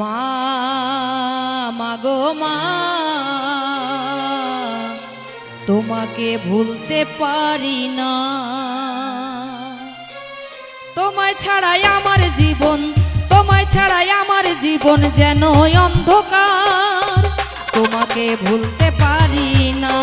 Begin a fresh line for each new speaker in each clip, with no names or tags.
মা মাগো মা, তোমাকে ভুলতে পারি না। তোমায় ছাড়াই আমার জীবন, তোমায় ছাড়াই আমার জীবন যেন অন্ধকার। তোমাকে ভুলতে পারি না।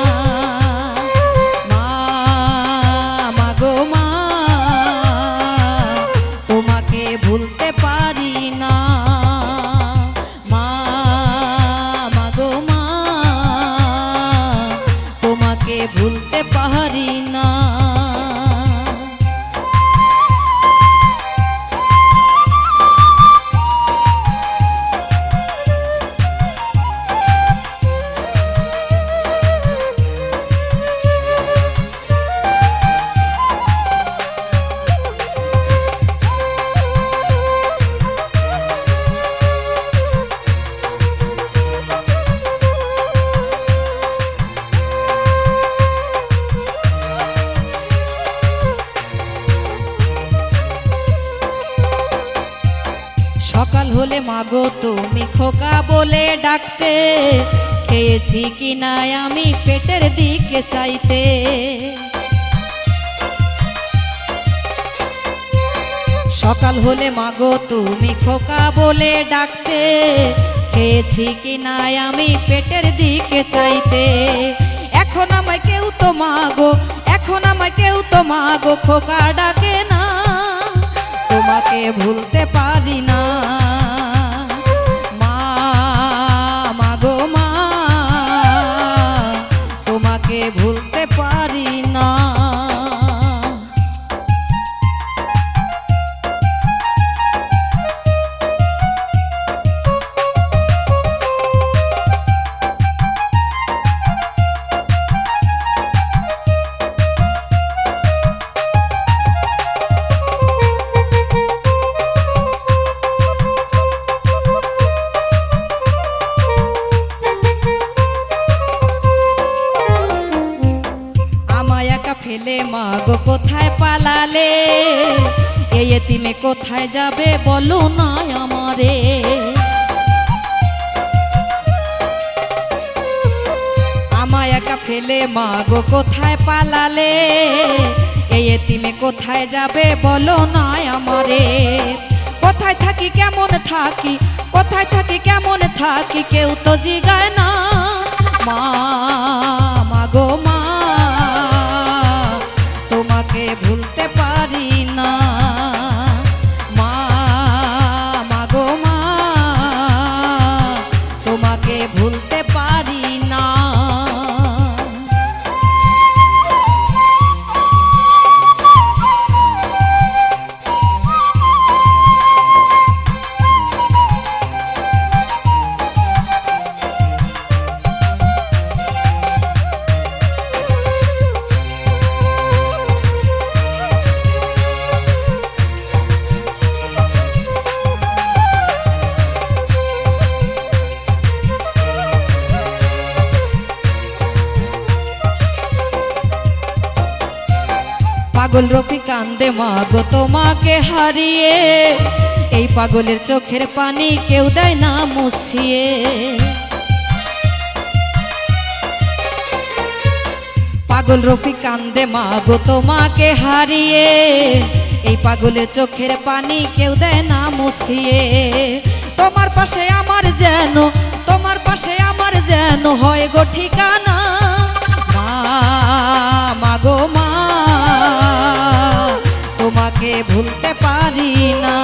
সকাল হলে মাগো, তুমি খোকা বলে ডাকতে। খেয়েছি কি না আমি পেটের দিকে চাইতে। সকাল হলে মাগো, তুমি খোকা বলে ডাকতে। খেয়েছি কি না আমি পেটের দিকে চাইতে। এখন আমায় কেউ তো মাগো, এখন আমায় কেউ তো মাগো, খোকা ডাকে না। তোমাকে ভুলতে পারি না। পালালে? এই এতিমে কোথায় যাবে বলো না আমারে? আমায় একা ফেলে মা গো কোথায় পালালে? এই এতিমে কোথায় যাবে বলো না আমারে? কোথায় থাকি, কেমন থাকি? কোথায় থাকি, কেমন থাকি? কেউ তো জিগায় না। মা, মাগো মা। তোমাকে ভুলতে পারি না। মা মাগো মা তোমাকে ভুলতে পারি না। পাগল রফি কান্দে মাগো তোমাকে হারিয়ে। এই পাগলের চোখের পানি কেউ দেয় না মুছিয়ে। পাগল রফি কান্দে মাগো তোমাকে হারিয়ে। এই পাগলের চোখের পানি কেউ দেয় না মুছিয়ে। তোমার পাশে আমার যেন, তোমার পাশে আমার যেন হয় গো ঠিকানা। মা মাগো মা তোমাকে ভুলতে পারি না।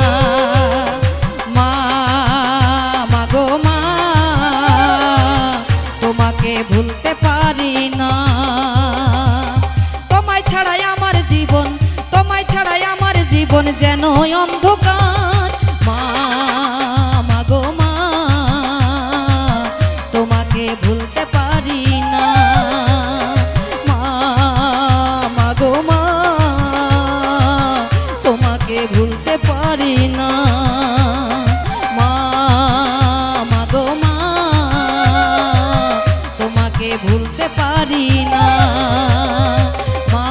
তোমাকে ভুলতে পারি না। তোমায় ছাড়াই আমার জীবন, তোমায় ছাড়াই আমার জীবন যেন অন্ধকার ভুলতে পারি না। মা তোমাকে ভুলতে পারি না। মা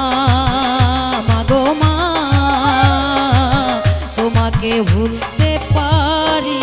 তোমাকে ভুলতে পারি